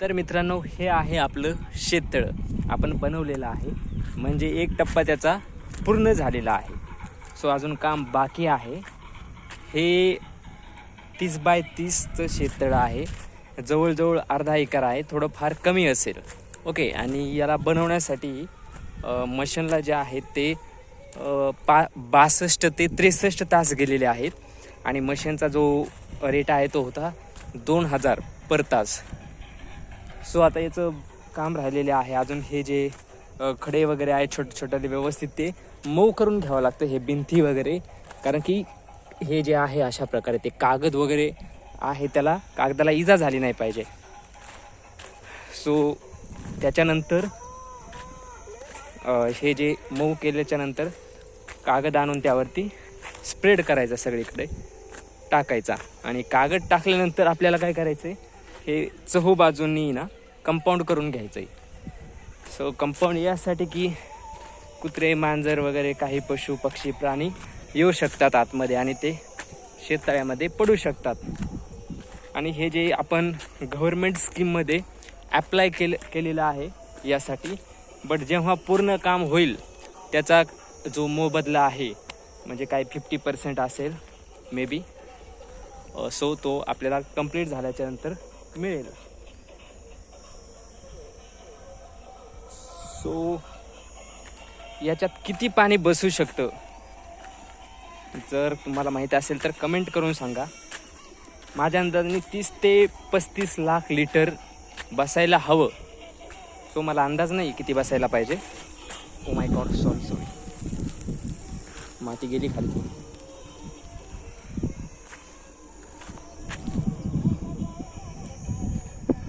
तर मित्रांनो हे आहे आपलं शेततळं. आपण बनवलेलं आहे. म्हणजे एक टप्पा त्याचा पूर्ण झालेला आहे. सो अजून काम बाकी आहे. हे तीस बाय तीसचं शेततळं आहे. जवळजवळ अर्धा एकर आहे. थोडं फार कमी असेल. ओके आणि याला बनवण्यासाठी मशीनला जे आहेत ते पा बासष्ट ते त्रेसष्ट तास गेलेले आहेत. आणि मशीनचा जो रेट आहे तो होता दोन हजार पर तास. सो आता याचं काम राहिलेले आहे. अजून हे जे खडे वगैरे आहेत छोटे छोटे ते व्यवस्थित ते मऊ करून घ्यावं लागतं हे भिंती वगैरे. कारण की हे जे आहे अशा प्रकारे ते कागद वगैरे आहे त्याला कागदाला इजा झाली नाही पाहिजे. सो त्याच्यानंतर हे जे मऊ केल्याच्यानंतर कागद आणून त्यावरती स्प्रेड करायचा सगळीकडे टाकायचा. आणि कागद टाकल्यानंतर आपल्याला काय करायचं आहे हे चहू बाजूंनी ना कंपाऊंड करून घ्यायचं आहे सो कंपाऊंड यासाठी की कुत्रे मांजर वगैरे काही पशु पक्षी प्राणी येऊ शकतात आतमध्ये आणि ते शेततळ्यामध्ये पडू शकतात. आणि हे जे आपण गव्हर्मेंट स्कीममध्ये ॲप्लाय केलं केलेलं आहे यासाठी बट जेव्हा पूर्ण काम होईल त्याचा जो मोबदला आहे म्हणजे काय फिफ्टी पर्सेंट असेल मे बी सो तो आपल्याला कंप्लीट झाल्याच्यानंतर मिळेल. सो याच्यात किती पाणी बसू शकतं? जर तुम्हाला माहिती असेल तर कमेंट करून सांगा. माझ्या अंदाजाने तीस ते पस्तीस लाख लिटर बसायला हवं. सो मला अंदाज नाही किती बसायला पाहिजे. Oh my God sorry sorry माती गेली खाली